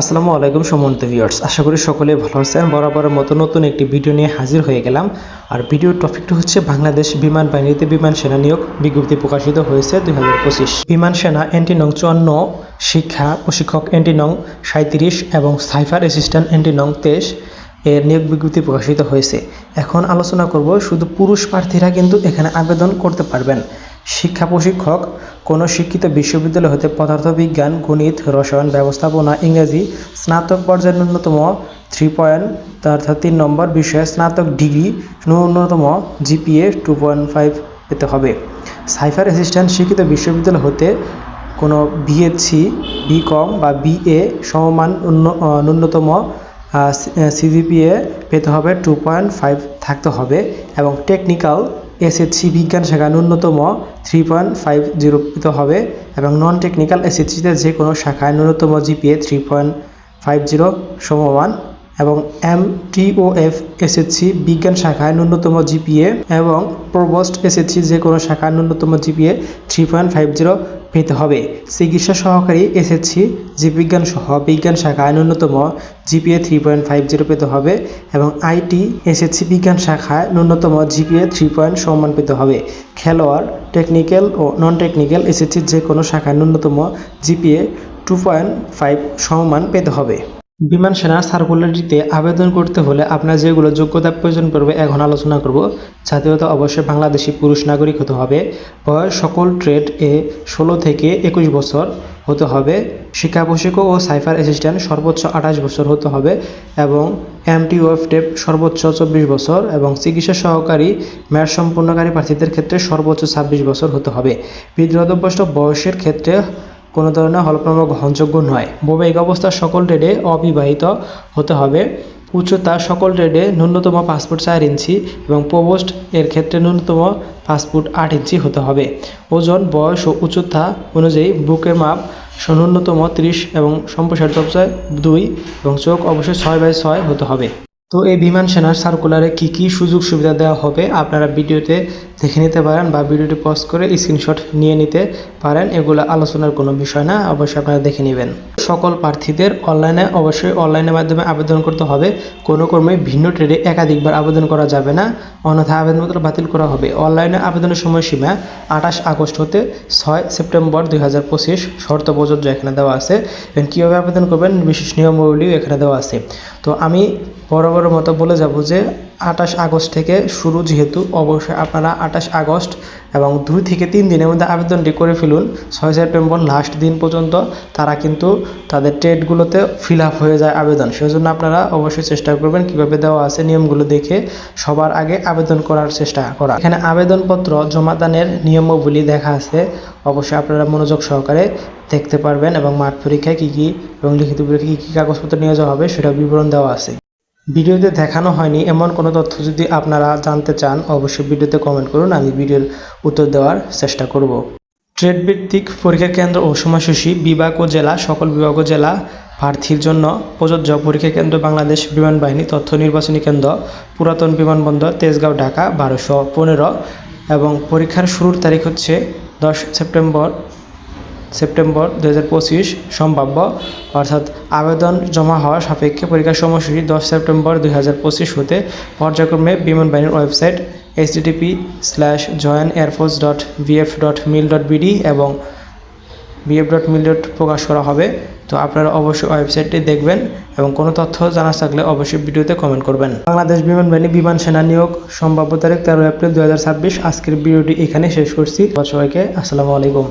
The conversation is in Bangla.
আসসালামু আলাইকুম সম্মানিত ভিউয়ার্স আশা করি সকলে ভালো আছেন। বরাবরের মতো নতুন একটি ভিডিও নিয়ে হাজির হয়ে গেলাম। আর ভিডিওর টপিকটা হচ্ছে বাংলাদেশ বিমান বাহিনীতে বিমান সেনা নিয়োগ বিজ্ঞপ্তি প্রকাশিত হয়েছে দুই হাজার পঁচিশ। বিমান সেনা এন্টি নং চুয়ান্ন, শিক্ষা প্রশিক্ষক এন্টি নং সাঁত্রিশ এবং সাইফার অ্যাসিস্ট্যান্ট এন্টি নং তেইশ এর নিয়োগ বিজ্ঞপ্তি প্রকাশিত হয়েছে। এখন আলোচনা করব শুধু পুরুষ প্রার্থীরা কিন্তু এখানে আবেদন করতে পারবেন। শিক্ষা প্রশিক্ষক, কোনো শিক্ষিত বিশ্ববিদ্যালয় হতে পদার্থবিজ্ঞান, গণিত, রসায়ন, ব্যবস্থাপনা, ইংরেজি, স্নাতক পর্যায়ের ন্যূনতম থ্রি পয়েন্ট অর্থাৎ তিন নম্বর বিষয়ে স্নাতক ডিগ্রি, ন্যূনতম জিপিএ টু পয়েন্ট ফাইভ পেতে হবে। সাইফার অ্যাসিস্ট্যান্ট শিক্ষিত বিশ্ববিদ্যালয় হতে কোনো বিএসসি বিকম বা বিএ সমমান ন্যূনতম সিজিপিএ পেতে হবে টু পয়েন্ট ফাইভ থাকতে হবে এবং টেকনিক্যাল এসএসসি বিজ্ঞান শাখা ন্যূনতম থ্রি পয়েন্ট ফাইভ জিরো হবে এবং নন টেকনিক্যাল এসএসসিতে যে কোনো শাখায় ন্যূনতম GPA three point five zero সমমান এবং এম টিওএফ এসএসসি বিজ্ঞান শাখায় ন্যূনতম জিপিএ এবং প্রবোস্ট এসএসসি যে কোনো শাখায় ন্যূনতম GPA three point five zero পেতে হবে। চিকিৎসা সহকারী এসএসসি জীববিজ্ঞান সহ বিজ্ঞান শাখায় ন্যূনতম GPA three point five zero পেতে হবে এবং আইটি এসএসসি বিজ্ঞান শাখায় ন্যূনতম জিপিএ থ্রি পয়েন্ট সম্মান পেতে হবে। খেলোয়াড় টেকনিক্যাল ও নন টেকনিক্যাল এসএসসির যে কোনো শাখায় ন্যূনতম জিপিএ টু পয়েন্ট ফাইভ সমমান পেতে হবে। বিমান সেনার সার্কুলারটিতে আবেদন করতে হলে আপনার যেগুলো যোগ্যতা প্রয়োজন পড়বে এখন আলোচনা করব। জাতীয়তা অবশ্যই বাংলাদেশি পুরুষ নাগরিক হতে হবে। বয়স সকল ট্রেড এ ষোলো থেকে একুশ বছর হতে হবে। শিক্ষা প্রশিক্ষক ও সাইফার অ্যাসিস্ট্যান্ট সর্বোচ্চ আঠাশ বছর হতে হবে এবং এমটিওএফ টেপ সর্বোচ্চ চব্বিশ বছর এবং চিকিৎসা সহকারী ম্যাট সম্পূর্ণকারী প্রার্থীদের ক্ষেত্রে সর্বোচ্চ ছাব্বিশ বছর হতে হবে। বিদ্রোহভ্যস্ত বয়সের ক্ষেত্রে কোনো ধরনের হলফনামা গ্রহণযোগ্য নয়। বৈবাহিক অবস্থা সকল ট্রেডে অবিবাহিত হতে হবে। উচ্চতা সকল ট্রেডে ন্যূনতম পাসপোর্ট চার ইঞ্চি এবং প্রবোস্ট এর ক্ষেত্রে ন্যূনতম পাসপোর্ট আট ইঞ্চি হতে হবে। ওজন, বয়স ও উচ্চতা অনুযায়ী বুকের মাপ ন্যূনতম ত্রিশ এবং সম্প্রসারিত দুই এবং চোখ অবশ্যই ছয় বাই ছয় হতে হবে। তো এই বিমান সেনার সার্কুলারে কি কি সুযোগ সুবিধা দেওয়া হবে আপনারা ভিডিওতে দেখে নিতে পারেন বা ভিডিওটি পজ করে স্ক্রিনশট নিয়ে নিতে পারেন। এগুলো আলোচনার কোনো বিষয় না, অবশ্যই আপনারা দেখে নেবেন। সকল প্রার্থীদের অনলাইনে অবশ্যই অনলাইনের মাধ্যমে আবেদন করতে হবে। কোনো কর্মে ভিন্ন ট্রেডে একাধিকবার আবেদন করা যাবে না। অন্যথায় আবেদনপত্র বাতিল করা হবে। অনলাইনে আবেদনের সময়সীমা আঠাশ আগস্ট হতে ছয় সেপ্টেম্বর দুই হাজার পঁচিশ শর্ত প্রযোজ্য এখানে দেওয়া আছে। এবং কীভাবে আবেদন করবেন, বিশেষ নিয়মাবলীও এখানে দেওয়া আছে। তো আমি বরাবরের মতো বলে যাব যে, আঠাশ আগস্ট থেকে শুরু যেহেতু, অবশ্যই আপনারা আঠাশ আগস্ট এবং দুই থেকে তিন দিনের মধ্যে আবেদনটি করে ফেলুন। ছয় সেপ্টেম্বর লাস্ট দিন পর্যন্ত তারা কিন্তু তাদের ট্রেডগুলোতে ফিল আপ হয়ে যায় আবেদন। সেজন্য আপনারা অবশ্যই চেষ্টা করবেন কীভাবে দেওয়া আছে নিয়মগুলো দেখে সবার আগে আবেদন করার চেষ্টা করা। এখানে আবেদনপত্র জমাদানের নিয়মাবলী দেখা আছে। অবশ্যই আপনারা মনোযোগ সহকারে দেখতে পারবেন এবং মাঠ পরীক্ষায় কী কী এবং লিখিত পরীক্ষায় কী কী কাগজপত্র নিয়ে যাওয়া হবে সেটা বিবরণ দেওয়া আছে। ভিডিওতে দেখানো হয়নি এমন কোনো তথ্য যদি আপনারা জানতে চান, অবশ্যই ভিডিওতে কমেন্ট করুন, আমি ভিডিওর উত্তর দেওয়ার চেষ্টা করব। ট্রেড ভিত্তিক পরীক্ষা কেন্দ্র ও সময়সূচি বিভাগ ও জেলা, সকল বিভাগ ও জেলা প্রার্থীর জন্য প্রযোজ্য পরীক্ষা কেন্দ্র বাংলাদেশ বিমান বাহিনী তথ্য নির্বাচনী কেন্দ্র, পুরাতন বিমানবন্দর, তেজগাঁও, ঢাকা, বারোশো পনেরো এবং পরীক্ষার শুরুর তারিখ হচ্ছে দশ সেপ্টেম্বর সেপ্টেম্বর দু হাজার পঁচিশ সম্ভাব্য। অর্থাৎ আবেদন জমা হওয়ার সাপেক্ষে পরীক্ষার সময়সূচি দশ সেপ্টেম্বর দুই হাজার পঁচিশ হতে পর্যায়ক্রমে বিমান বাহিনীর website HTTP slash join air force dot BF dot mil dot BD এবং বিএফ ডট মিল ডট প্রকাশ করা হবে। তো আপনারা অবশ্যই ওয়েবসাইটটি দেখবেন এবং কোনো তথ্য জানা থাকলে অবশ্যই ভিডিওতে কমেন্ট করবেন। বাংলাদেশ বিমান বাহিনী বিমান সেনা নিয়োগ সম্ভাব্য তারিখ তেরো এপ্রিল দু হাজার ছাব্বিশ। আজকের ভিডিওটি এখানে শেষ করছি। সবাইকে। আসসালামু আলাইকুম।